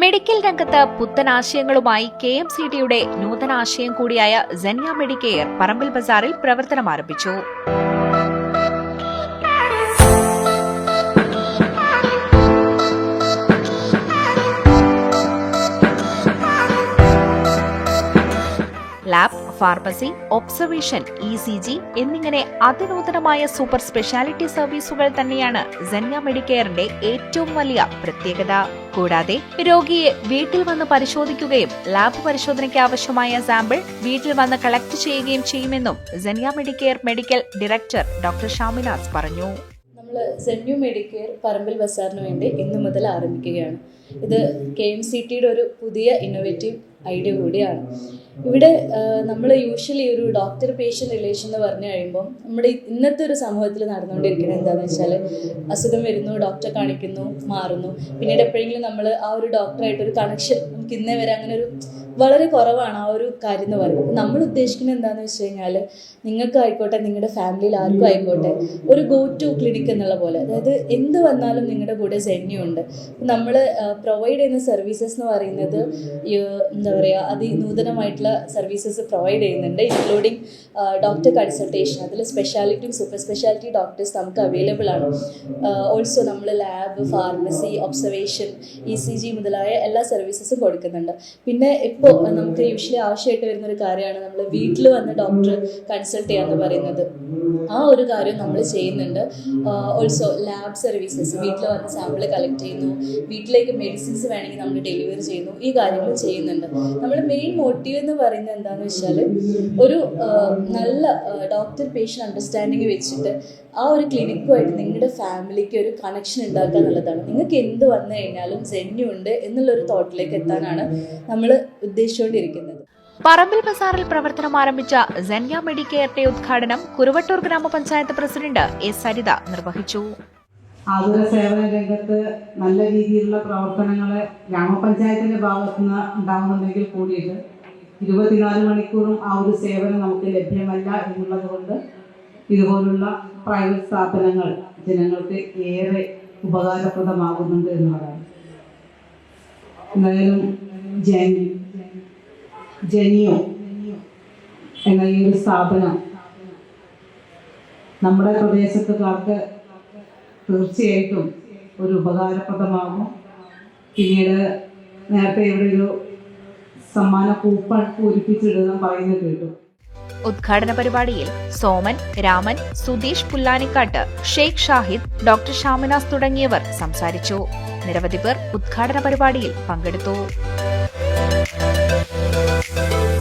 Medical രംഗത്ത് പുത്തൻ ആശയങ്ങളുമായി K M C ടിയുടെ നൂതനാശയം കൂടിയായ ജന്യ മെഡിക്കെയർ പറമ്പിൽ ബസാറിൽ പ്രവർത്തനം ആരംഭിച്ചു. Lab pharmacy observation E C G എന്നിങ്ങനെ അതിനൂതനമായ സൂപ്പർ സ്പെഷ്യാലിറ്റി സർവീസുകൾ തന്നെയാണ് ജന്യ മെഡിക്കെയറിന്റെ ഏറ്റവും വലിയ പ്രത്യേകത. കൂടാതെ രോഗിയെ വീട്ടിൽ വന്ന് പരിശോധിക്കുകയും ലാബ് പരിശോധനയ്ക്ക് ആവശ്യമായ സാമ്പിൾ വീട്ടിൽ വന്ന് കളക്ട് ചെയ്യുകയും ചെയ്യുമെന്നും ജന്യ Medicare medical director doctor Shaminas പറഞ്ഞു. നമ്മൾ സെന്യു മെഡിക്കെയർ പറമ്പിൽ ബസാറിന് വേണ്ടി ഇന്നു മുതൽ ആരംഭിക്കുകയാണ്. ഇത് കെ എം സി ടിയുടെ ഒരു പുതിയ ഇന്നോവേറ്റീവ് ഐഡിയ കൂടിയാണ്. ഇവിടെ നമ്മൾ യൂഷ്വലി ഒരു ഡോക്ടർ പേഷ്യന്റ് റിലേഷൻ എന്ന് പറഞ്ഞു കഴിയുമ്പോൾ നമ്മുടെ ഇന്നത്തെ ഒരു സമൂഹത്തിൽ നടന്നുകൊണ്ടിരിക്കുന്നത് എന്താണെന്ന് വെച്ചാൽ അസുഖം വരുന്നു ഡോക്ടറെ കാണിക്കുന്നു മാറുന്നു. പിന്നീട് എപ്പോഴെങ്കിലും നമ്മൾ ആ ഒരു ഡോക്ടറായിട്ട് ഒരു കണക്ഷൻ നമുക്ക് ഇന്നേ വരെ അങ്ങനെ ഒരു വളരെ കുറവാണ് ആ ഒരു കാര്യം എന്ന് പറയുന്നത്. നമ്മൾ ഉദ്ദേശിക്കുന്നത് എന്താണെന്ന് വെച്ച് കഴിഞ്ഞാൽ നിങ്ങൾക്കായിക്കോട്ടെ നിങ്ങളുടെ ഫാമിലിയിൽ ആർക്കും ആയിക്കോട്ടെ ഒരു ഗോ ടു ക്ലിനിക് എന്നുള്ള പോലെ. അതായത് എന്ത് വന്നാലും നിങ്ങളുടെ കൂടെ ജന്യുണ്ട്. നമ്മൾ പ്രൊവൈഡ് ചെയ്യുന്ന സർവീസസ് എന്ന് പറയുന്നത് എന്താ പറയുക അതിനൂതനമായിട്ടുള്ള സർവീസസ് പ്രൊവൈഡ് ചെയ്യുന്നുണ്ട്. ഇൻക്ലൂഡിങ് ഡോക്ടർ കൺസൾട്ടേഷൻ അതിൽ സ്പെഷ്യാലിറ്റിയും സൂപ്പർ സ്പെഷ്യാലിറ്റി ഡോക്ടേഴ്സ് നമുക്ക് അവൈലബിൾ ആണ്. ഓൾസോ നമ്മൾ lab pharmacy observation E C G മുതലായ എല്ലാ സർവീസസും കൊടുക്കുന്നുണ്ട്. പിന്നെ ഇപ്പോൾ നമുക്ക് യൂഷ്വലി ആവശ്യമായിട്ട് വരുന്ന ഒരു കാര്യമാണ് നമ്മൾ വീട്ടിൽ വന്ന് ഡോക്ടർ കൺസൾട്ട് ചെയ്യാന്ന് പറയുന്നത്. ആ ഒരു കാര്യം നമ്മൾ ചെയ്യുന്നുണ്ട്. ഓൾസോ ലാബ് സർവീസസ് വീട്ടിൽ വന്ന് സാമ്പിൾ കളക്ട് ചെയ്യുന്നു. വീട്ടിലേക്ക് മെഡിസിൻസ് വേണമെങ്കിൽ നമ്മൾ ഡെലിവറി ചെയ്യുന്നു. ഈ കാര്യങ്ങൾ ചെയ്യുന്നുണ്ട്. നമ്മുടെ മെയിൻ മോട്ടീവ് എന്ന് പറയുന്നത് എന്താണെന്ന് വെച്ചാൽ ഒരു നല്ല ഡോക്ടർ പേഷ്യന്റ് അണ്ടർസ്റ്റാൻഡിങ് വെച്ചിട്ട് ആ ഒരു ക്ലിനിക്കുമായിട്ട് നിങ്ങളുടെ ഫാമിലിക്ക് ഒരു കണക്ഷൻ ഉണ്ടാക്കുക എന്നുള്ളതാണ്. നിങ്ങൾക്ക് എന്ത് വന്നു കഴിഞ്ഞാലും ജന്യുണ്ട് എന്നുള്ളൊരു തോട്ടിലേക്ക് എത്താനാണ് നമ്മൾ ഉദ്ദേശിച്ചുകൊണ്ടിരിക്കുന്നത് പറമ്പിൽ ബസാറിൽ പ്രവർത്തനം ആരംഭിച്ച ജന്യ മെഡിക്കെയറിന്റെ ഉദ്ഘാടനം കുരുവട്ടൂർ ഗ്രാമപഞ്ചായത്ത് പ്രസിഡന്റ് എസ് സരിത നിർവഹിച്ചു. ആതുര സേവന രംഗത്ത് നല്ല രീതിയിലുള്ള പ്രവർത്തനങ്ങൾ ഗ്രാമപഞ്ചായത്തിന്റെ ഭാഗത്തു നിന്ന് ഉണ്ടാകുന്നുണ്ടെങ്കിൽ കൂടിയിട്ട് ഇരുപത്തിനാല് മണിക്കൂറും ആ ഒരു സേവനം നമുക്ക് ലഭ്യമല്ല എന്നുള്ളത് കൊണ്ട് ഇതുപോലുള്ള പ്രൈവറ്റ് സ്ഥാപനങ്ങൾ ജനങ്ങൾക്ക് ഏറെ ഉപകാരപ്രദമാകുന്നുണ്ട് എന്ന് പറയാം. എന്തായാലും ജനി ജനിയോ? എന്ന ഈ ഒരു സ്ഥാപനം നമ്മുടെ പ്രദേശത്തുകാർക്ക് തീർച്ചയായിട്ടും ഒരു ഉപകാരപ്രദമാകും. പിന്നീട് നേരത്തെ ഇവിടെ ഒരു സമ്മാന കൂപ്പൺ പൂരിപ്പിച്ചിടുന്ന പറയുന്നത് കേട്ടു. ഉദ്ഘാടന പരിപാടിയിൽ സോമൻ രാമൻ സുധീഷ് പുല്ലാനിക്കാട്ട് ഷെയ്ഖ് ഷാഹിദ് ഡോക്ടർ ഷാമിനാസ് തുടങ്ങിയവർ സംസാരിച്ചു. നിരവധി പേർ ഉദ്ഘാടന പരിപാടിയിൽ പങ്കെടുത്തു. Thank you.